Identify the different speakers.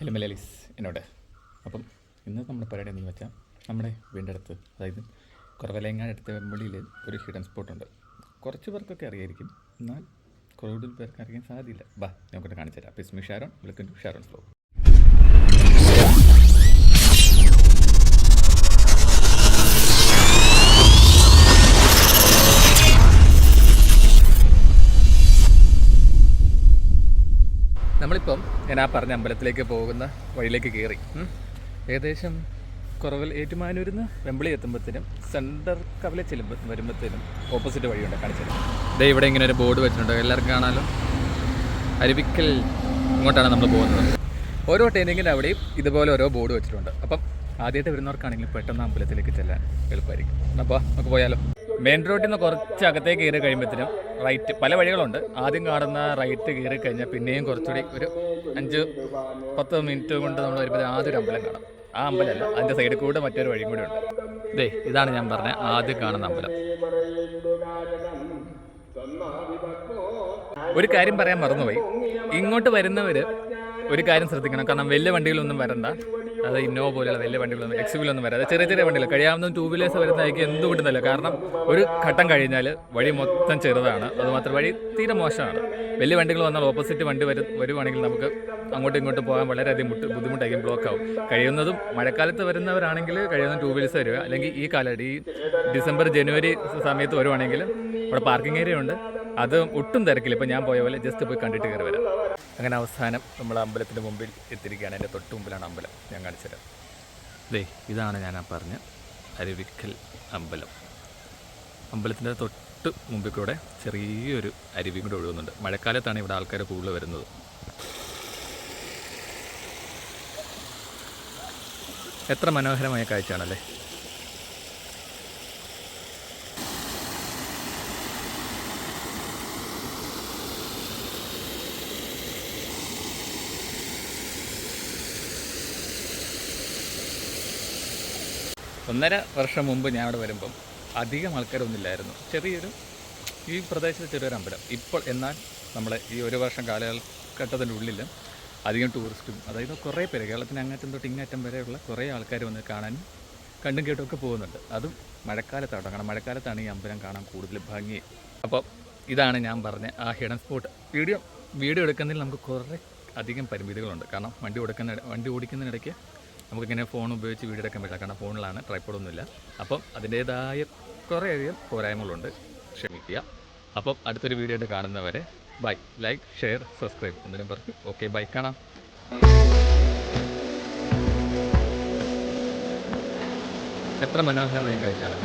Speaker 1: Hello Malayalees എന്നോട്. അപ്പം ഇന്ന് നമ്മുടെ പരിപാടി എന്ന് വെച്ചാൽ നമ്മുടെ വീടിന്റെ അടുത്ത് അതായത് കുറവലയങ്ങാട് അടുത്ത വെമ്പളിയിൽ ഒരു ഹിഡൻ സ്പോട്ടുണ്ട് കുറച്ച് പേർക്കൊക്കെ അറിയായിരിക്കും. എന്നാൽ കൂടുതൽ പേർക്ക് അറിയാൻ സാധ്യതയില്ല. ബാ നമുക്കിട്ട് കാണിച്ചു തരാം പിസ്മി ഷാരോൺ വിളിക്കുന്നു ഷാരോൺ ഫ്ലോ നമ്മളിപ്പം ഞാൻ ആ പറഞ്ഞ അമ്പലത്തിലേക്ക് പോകുന്ന വഴിയിലേക്ക് കയറി. ഏകദേശം കുറവിൽ ഏറ്റുമാനൂരിൽ വെമ്പിളി എത്തുമ്പോഴത്തേനും സെന്റർ കവല ചെല്ലുമ്പോൾ വരുമ്പോഴത്തേനും ഓപ്പോസിറ്റ് വഴിയുണ്ട് കാണിച്ചത്. ദേ ഇവിടെ ഇങ്ങനെ ഒരു ബോർഡ് വെച്ചിട്ടുണ്ട്. എല്ലാവർക്കും കാണാലും? അരുവിക്കൽ ഇങ്ങോട്ടാണ് നമ്മൾ പോകുന്നത്. ഓരോ ട്രെയിനിങ്ങിന്റെ അവിടെയും ഇതുപോലെ ഓരോ ബോർഡ് വെച്ചിട്ടുണ്ട്. അപ്പം ആദ്യമായിട്ട് വരുന്നവർക്കാണെങ്കിലും പെട്ടെന്ന് അമ്പലത്തിലേക്ക് ചെല്ലാൻ എളുപ്പമായിരിക്കും. അപ്പോൾ നമുക്ക് പോയാലോ? മെയിൻ റോഡിൽ നിന്ന് കുറച്ച് അകത്തേക്ക് കയറി കഴിയുമ്പോഴത്തേനും റൈറ്റ് പല വഴികളുണ്ട്. ആദ്യം കാണുന്ന റൈറ്റ് കയറി കഴിഞ്ഞാൽ പിന്നെയും കുറച്ചുകൂടി ഒരു അഞ്ച് പത്ത് മിനിറ്റ് കൊണ്ട് നമ്മൾ വരുമ്പോൾ ആദ്യം ഒരു അമ്പലം കാണാം. ആ അമ്പലമല്ല അതിന്റെ സൈഡിൽ കൂടെ മറ്റൊരു വഴിയും കൂടി ഉണ്ട്. ദേ ഇതാണ് ഞാൻ പറഞ്ഞ ആദ്യം കാണുന്ന അമ്പലം. ഒരു കാര്യം പറയാൻ മറന്നുപോയി. ഇങ്ങോട്ട് വരുന്നവർ ഒരു കാര്യം ശ്രദ്ധിക്കണം. കാരണം വലിയ വണ്ടികളൊന്നും വരണ്ട. അത് ഇന്നോവ പോലെയുള്ള വലിയ വണ്ടികളൊന്നും എക്സിബിലൊന്നും വരാതെ ചെറിയ ചെറിയ വണ്ടികൾ കഴിയാവുന്ന ടൂ വീലേഴ്സ് വരുന്നതായിരിക്കും എന്തുകൊണ്ടും നല്ല കാരണം ഒരു ഘട്ടം കഴിഞ്ഞാൽ വഴി മൊത്തം ചെറുതാണ്. അതുമാത്രം വഴി തീരെ മോശമാണ്. വലിയ വണ്ടികൾ വന്നാൽ ഓപ്പോസിറ്റ് വണ്ടി വരും വരുവാണെങ്കിൽ നമുക്ക് അങ്ങോട്ടും ഇങ്ങോട്ടും പോകാൻ വളരെയധികം മുട്ട് ബുദ്ധിമുട്ടായിരിക്കും ബ്ലോക്ക് ആവും. കഴിയുന്നതും മഴക്കാലത്ത് വരുന്നവരാണെങ്കിൽ കഴിയുന്ന ടൂ വീലേഴ്സ് വരിക. അല്ലെങ്കിൽ ഈ കാലഘട്ടം ഈ ഡിസംബർ ജനുവരി സമയത്ത് വരുവാണെങ്കിൽ അവിടെ പാർക്കിംഗ് ഏരിയ ഉണ്ട്. അത് ഒട്ടും തിരക്കില്ല. ഇപ്പം ഞാൻ പോയ പോലെ ജസ്റ്റ് പോയി കണ്ടിട്ട് കയറി വരാം. അങ്ങനെ അവസാനം നമ്മൾ അമ്പലത്തിന്റെ മുമ്പിൽ എത്തിയിരിക്കുകയാണ്. എന്റെ തൊട്ട് മുമ്പിലാണ് അമ്പലം. ഞാൻ കാണിച്ചുതരാം ദേ ഇതാണ് ഞാൻ ആ പറഞ്ഞ അരുവിക്കൽ അമ്പലം. അമ്പലത്തിന്റെ തൊട്ട് മുമ്പിൽ കൂടെ ചെറിയൊരു അരുവിയും കൂടെ ഒഴുകുന്നുണ്ട്. മഴക്കാലത്താണ് ഇവിടെ ആൾക്കാർ കൂടുതൽ വരുന്നത്. എത്ര മനോഹരമായ കാഴ്ചയാണല്ലേ? ഒന്നര വർഷം മുമ്പ് ഞാൻ അവിടെ വരുമ്പം അധികം ആൾക്കാരൊന്നുമില്ലായിരുന്നു. ചെറിയൊരു ഈ പ്രദേശത്ത് ചെറിയൊരു അമ്പലം. ഇപ്പോൾ എന്നാൽ നമ്മളെ ഈ ഒരു വർഷം കാലഘട്ടത്തിന്റെ ഉള്ളിൽ അധികം ടൂറിസ്റ്റും അതായത് കുറേ പേര് കേരളത്തിന് അങ്ങറ്റം തൊട്ട് ഇങ്ങറ്റം വരെയുള്ള കുറേ ആൾക്കാർ വന്ന് കാണാനും കണ്ടും കേട്ടും ഒക്കെ പോകുന്നുണ്ട്. അതും മഴക്കാലത്താണ്. കാരണം മഴക്കാലത്താണ് ഈ അമ്പലം കാണാൻ കൂടുതൽ ഭംഗി. അപ്പോൾ ഇതാണ് ഞാൻ പറഞ്ഞ ആ ഹിഡൻ സ്പോട്ട് വീഡിയോ വീഡിയോ എടുക്കുന്നതിൽ നമുക്ക് കുറേ അധികം പരിമിതികളുണ്ട്. കാരണം വണ്ടി കൊടുക്കുന്ന വണ്ടി ഓടിക്കുന്നതിനിടയ്ക്ക് നമുക്കിങ്ങനെ ഫോൺ ഉപയോഗിച്ച് വീഡിയോ എടുക്കാൻ പറ്റില്ല. കാരണം ഫോണിലാണ് ട്രൈപ്പോഡൊന്നുമില്ല അപ്പം അതിന്റേതായ കുറേയധികം പോരായ്മകളുണ്ട്. ക്ഷമിക്കുക. അപ്പം അടുത്തൊരു വീഡിയോ ആയിട്ട് കാണുന്നവരെ ബൈ ലൈക്ക് ഷെയർ സബ്സ്ക്രൈബ് എന്തിനും പറഞ്ഞു ഓക്കെ ബൈ കാണാം. എത്ര മനോഹരമായി കഴിച്ചാണ്